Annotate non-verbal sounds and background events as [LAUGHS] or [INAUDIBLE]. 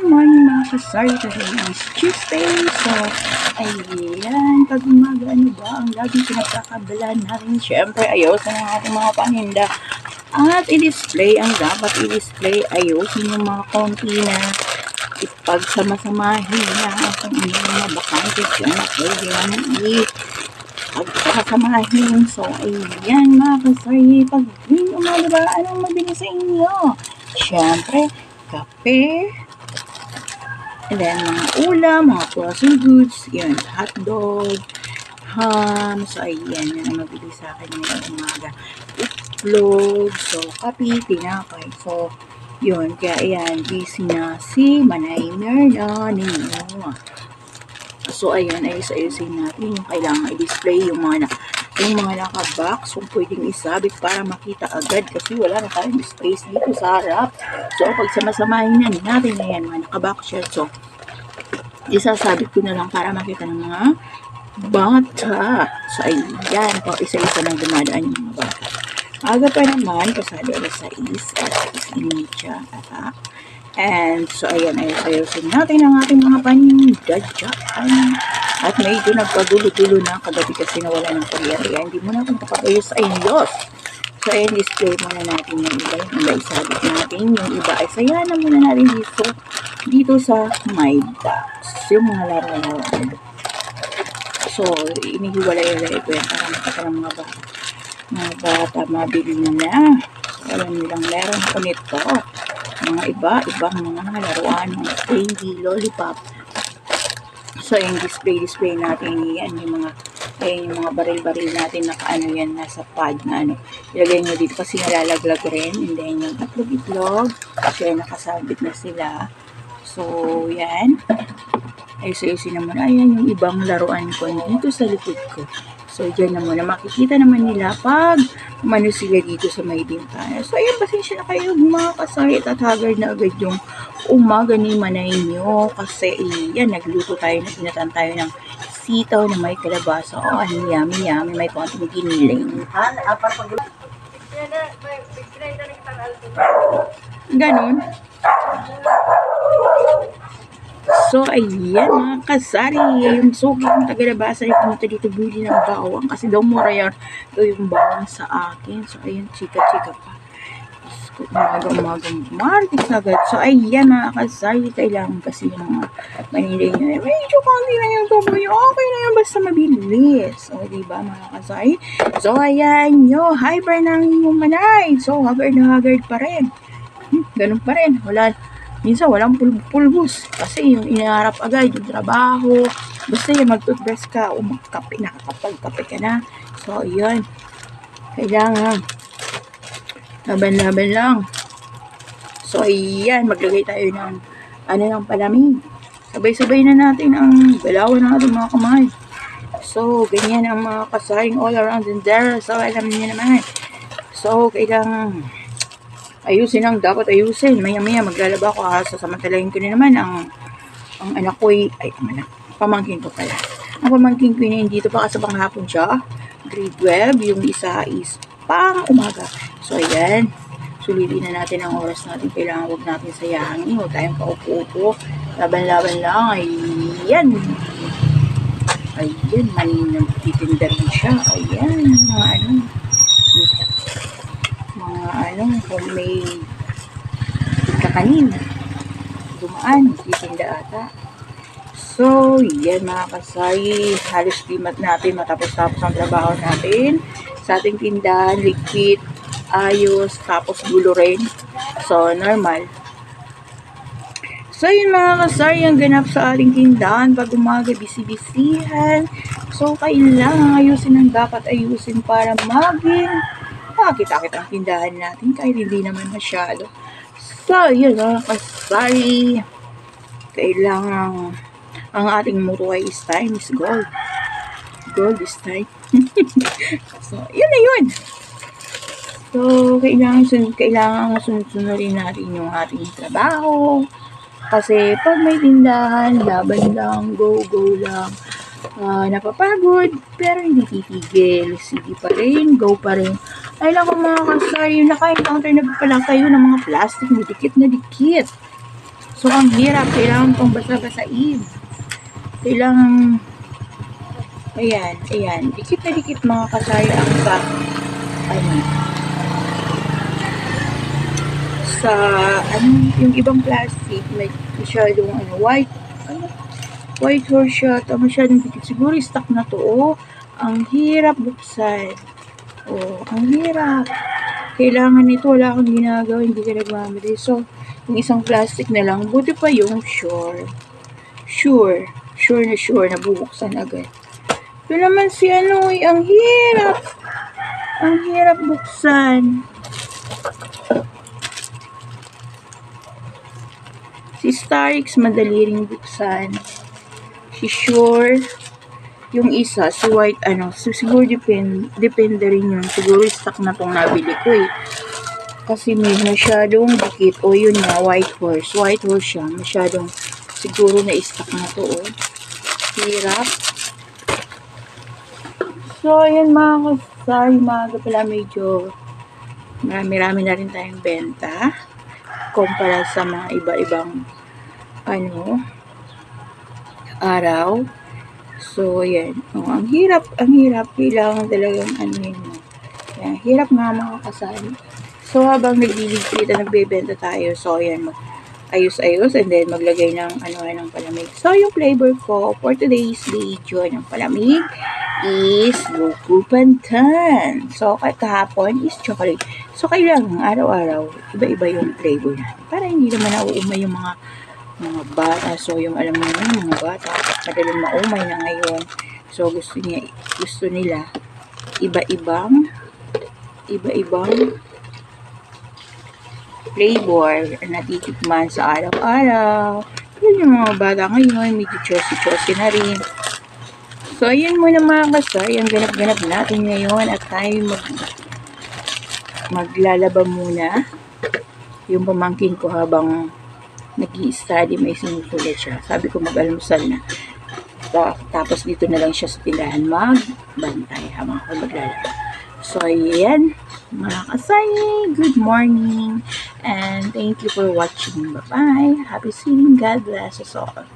morning, morning mga kasari. Today is Tuesday. So, ayan. Pag umaga, ano ba ang laging pinagkakabalan natin? Siyempre, ayusin ang ating mga paninda. At i-display ang dapat i-display. Ayusin yung mga konti na ipagsama-samahin na kung ano yung mga bakante dyan na pwede naman i- pagkakasamahin. So, ayan mga kasari. Pag umaga ba, anong mabili sa inyo? Siyempre, kape, and then mga ulam, mga frozen goods, yun, hotdog, ham, so ayan, yun ang mabili sa akin ngayong umaga. Itlog, so kape, tinapay, so yun, kaya ayan, busy na si Manay Merna ninyo. So, ayun, ayos-ayusin natin yung kailangan i-display yung mga na, yung mga naka-box kung pwedeng isabit para makita agad kasi wala na tayong space dito sa harap. So, pag samasamahin na natin na yan, mga naka-box siya. So, isasabit ko na lang para makita ng mga bata. So, ayan, po, isa-isa lang dumadaan yung mga bata. Aga pa naman, pasado alas 6, at 6 initya, ata. And so, ayan, ayos-ayosin natin ang ating mga paninda dyan. At medyo nagkagulo-gulo na kagabi kasi nawala ng kuryente. Hindi mo na kung kapagayos sa inyo. So, ayan, display muna natin yung iba. Yung iba isabit natin. Yung iba ay sayana muna natin dito. Dito sa my box. Yung mga laro-laro. So, inihiwalay-walay ko yan para makita ng mga bata. Mga bata, mabili na. So, alam nilang meron ko nito mga iba, ibang mga laruan, mga candy, lollipop. So, yung display-display natin, yan yung mga yan yung mga baril-baril natin na kaano yan, nasa pad na ano. Ilagay nyo dito kasi nalalaglag rin. And then, yung itlog-itlog, kasi nakasabit na sila. So, yan. Ayos-ayusin naman. Ayan yung ibang laruan ko dito sa likod ko. So, dyan na muna. Makikita naman nila pag umano dito sa may bintana. So, ayun, pasensya na kayo mga kasayit at haggard na agad yung umaga ni Manay nyo. Kasi, yan, nagluto tayo, naginatan tayo ng sitaw na may kalabasa. Oh, ang yummy, yummy. May konting giniling. Ganon. So, ayan mga kasari. Yung suki ng tagalabasa ay pumunta dito buli ng bawang. Kasi daw mura yan. Daw yung bawang sa akin. So, ayan, chika-chika pa. Diyos ko, Umaga-umaga. Martis agad. So, ayan mga kasari. Kailangan kasi yung mga manilay nyo. Eh, medyo konti na yung tuboy. Okay na yan basta mabilis. So, diba mga kasari? So, ayan nyo. Hyper ng inyong manay. So, haggard na haggard pa rin. Hmm, ganun pa rin. Wala, minsan walang pul- pulbos. Kasi yung inaarap agad, yung trabaho. Basta yung mag-toothbrush ka, umakape, nakakapagkape ka na. So, yun. Kailangan. Laban-laban lang. So, ayan. Maglagay tayo ng ano ng palamig. Sabay-sabay na natin ang galawan ng mga kamay. So, ganyan ang mga kasaring all around in there. So, alam niyo naman. So, kailangan ayusin ang dapat ayusin. Maya-maya maglalaba ako ha. Sasamantalahin ko na naman ang ang anak ko ay, ay anak, pamangkin ko pala. Ang pamangkin ko ay dito pa kasabang hapon siya. Grade 12. Yung isa is pang umaga. So, ayan. Sulitin na natin ang oras natin. Kailangan huwag natin sayangin. Huwag tayong paupo-upo. Laban-laban lang. Ayan. Ayan. Maninang titinda rin siya. Ayan. Mga ano. Mga ano. Homemade kakanin. Dumaan. Titinda ata. So, yan mga kasay. Halos di mat natin matapos-tapos ang trabaho natin. Sa ating tindahan, liquid, ayos, tapos gulo rin. So, normal. So, yun mga kasay, ang ganap sa ating tindahan pag umaga, bisi-bisihan. So, kailangan ayusin ang dapat ayusin para maging makakita-kita ang tindahan natin kahit hindi naman masyado. So, yun mga kasay. Kailangan ang ating motto ay is time is gold. Gold is time. [LAUGHS] so, yun na yun. So, kailangan, kailangan sunod-sunodin natin yung ating trabaho. Kasi pag may tindahan, laban lang, go, go lang. Ah, napapagod, pero hindi titigil. Sige pa rin, go pa rin. Ay lang mga kasay, yung naka-encounter na pala kayo ng mga plastic na dikit na dikit. So, ang hirap. Kailangan pang basa-basain. Kailangan, ayan, ayan. Dikit na dikit mga kasaya ang sa, ano, sa, ano, yung ibang plastic, may masyadong, ano, white, ano, white horse shot, ah, masyadong dikit. Siguro stock na to, oh. Ang hirap buksan. Oh, ang hirap. Kailangan nito, wala akong ginagawa, hindi ka nagmamadali. So, yung isang plastic na lang, buti pa yung sure. Sure. Sure na sure na bubuksan agad. Ito naman si ano, ang hirap. Ang hirap buksan. Si Starix, madali ring buksan. Si Sure, yung isa, si White, ano, so siguro depend, depende rin yun. Siguro stock na tong nabili ko eh. Kasi may masyadong dikit. O yun nga, white horse. White horse siya. Masyadong siguro na stock na to. Oh. Hirap. So, ayan mga kasay. Umaga pala medyo marami-rami na rin tayong benta. Kumpara sa mga iba-ibang ano araw. So, ayan. Oh, ang hirap, ang hirap. Kailangan talagang ano yun. mo. Ayan, hirap nga mga kasal. So, habang nagliligpit at nagbebenta tayo, so, mag ayos-ayos and then maglagay ng ano ng palamig. So, yung flavor ko for today's video ng palamig is Goku Pantan. So, kahapon is chocolate. So, kailangan araw-araw, iba-iba yung flavor natin. Para hindi naman nauumay yung mga mga bata. So, yung alam mo yung mga bata, madaling maumay na ngayon. So, gusto niya, gusto nila iba-ibang iba-ibang flavor na titikman sa araw-araw. Yun yung mga bata ngayon, medyo chosi-chosi na rin. So, ayan muna mga kasay, ang ganap-ganap natin ngayon at tayo mag maglalaba muna yung pamangkin ko habang nag study may sinusulat siya. Sabi ko mag-almusal na. Ta- tapos dito na lang siya sa tindahan magbantay habang ako maglalaba. So, ayan. Mga kasay, good morning. And thank you for watching. Bye-bye. Happy seeing. God bless us all.